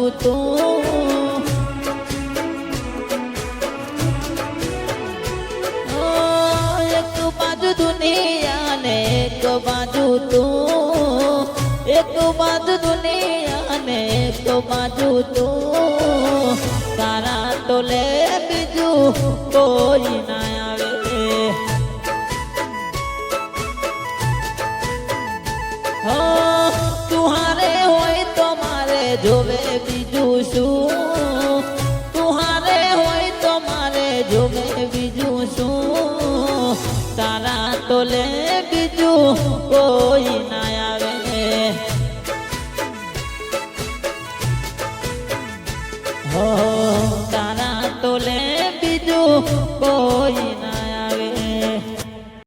જાઉં તો બાજુ તું. એક બાજુ દુનિયા ને બાજુ તું. તારા ટોલે બીજું કોઈ ના આવે. તું હારે હોય તો જોવે বিজুসু। তুহারে হই তোমারে জমে বিজুসু। তারা তোলে বিজু ওই নায়াবে হ তারা তোলে বিজু ওই